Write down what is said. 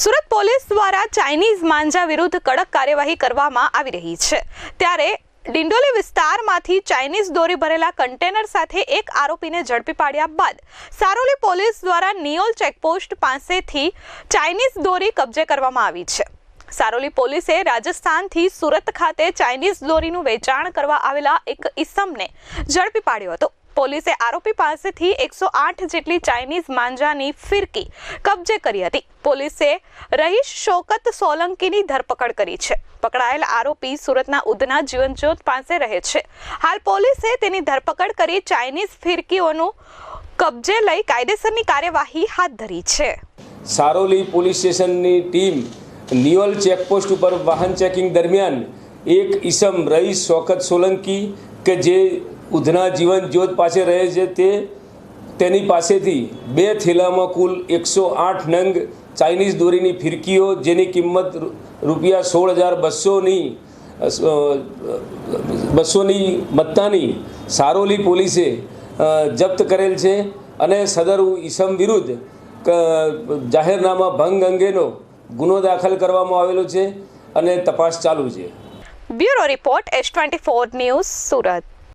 Surat police દ્વારા Chinese માંજા વિરુદ્ધ કડક કાર્યવાહી કરવામાં આવી રહી છે. ત્યારે ડિંડોલી વિસ્તારમાંથી ચાઇનીઝ દોરી ભરેલા કન્ટેનર સાથે એક આરોપીને ઝડપી પાડ્યા બાદ સારોલી પોલીસ દ્વારા નિયોલ ચેકપોસ્ટ પાસેથી ચાઇનીઝ દોરી કબજે કરવામાં આવી છે. સારોલી પોલીસે રાજસ્થાનથી સુરત ખાતે ચાઇનીઝ દોરીનું વેચાણ કરવા આવેલા એક ઈસમને ઝડપી પાડ્યો હતો. પોલીસે આરોપી પાસેથી એકસો આઠ જેટલી ચાઇનીઝ માંજાની ફિરકી કબજે કરી હતી. પોલીસે રહીશ શોકત સોલંકીની ધરપકડ કરી છે. પકડાયેલ આરોપી સુરતના ઉધના જીવનજ્યોત પાસે રહે છે. હાલ પોલીસે તેની ધરપકડ કરી ચાઇનીઝ ફિરકીઓનું કબજે લઈ કાયદેસરની કાર્યવાહી હાથ ધરી છે. સારોલી પોલીસ સ્ટેશનની ટીમ નિયોલ ચેકપોસ્ટ ઉપર વાહન ચેકિંગ દરમિયાન એક ઈસમ રહીશ શોકત સોલંકી કે જે ઉધના જીવન જ્યોત પાસે રહે છે તે, તેની પાસેથી બે થેલામાં કુલ એકસો આઠ નંગ ચાઇનીઝ દોરીની ફિરકીઓ, જેની કિંમત રૂપિયા સોળ હજાર બસોની બસોની મત્તાની સારોલી પોલીસે જપ્ત કરેલ છે અને સદર ઈસમ વિરુદ્ધ જાહેરનામા ભંગ અંગેનો ગુનો દાખલ કરવામાં આવેલો છે અને તપાસ ચાલુ છે. Bureau report S twenty four news Surat.